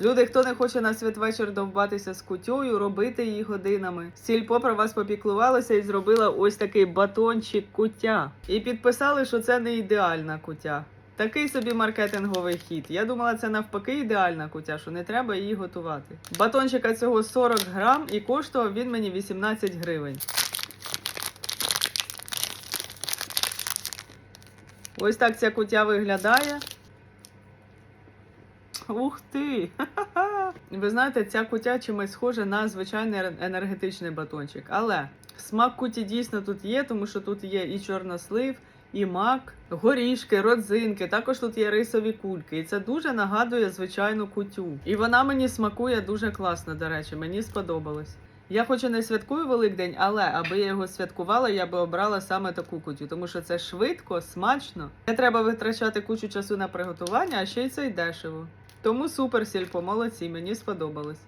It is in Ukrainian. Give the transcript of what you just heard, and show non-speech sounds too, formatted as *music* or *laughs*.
Люди, хто не хоче на святвечір довбатися з кутюю, робити її годинами. Сільпо про вас попіклувалося і зробила ось такий батончик куття. І підписали, що це не ідеальна кутя. Такий собі маркетинговий хід. Я думала, це навпаки ідеальна кутя, що не треба її готувати. Батончика цього 40 грам і коштував він мені 18 гривень. Ось так ця кутя виглядає. *laughs* Ух ти! *laughs* Ви знаєте, ця кутя чимось схожа на звичайний енергетичний батончик. Але смак куті дійсно тут є, тому що тут є і чорнослив, і мак, горішки, родзинки. Також тут є рисові кульки. І це дуже нагадує звичайну кутю. І вона мені смакує дуже класно, до речі, мені сподобалось. Я хоч і не святкую Великдень, але аби я його святкувала, я би обрала саме таку кутю, тому що це швидко, смачно. Не треба витрачати кучу часу на приготування, а ще й це й дешево. Тому супер сільпо, молодці, мені сподобалось.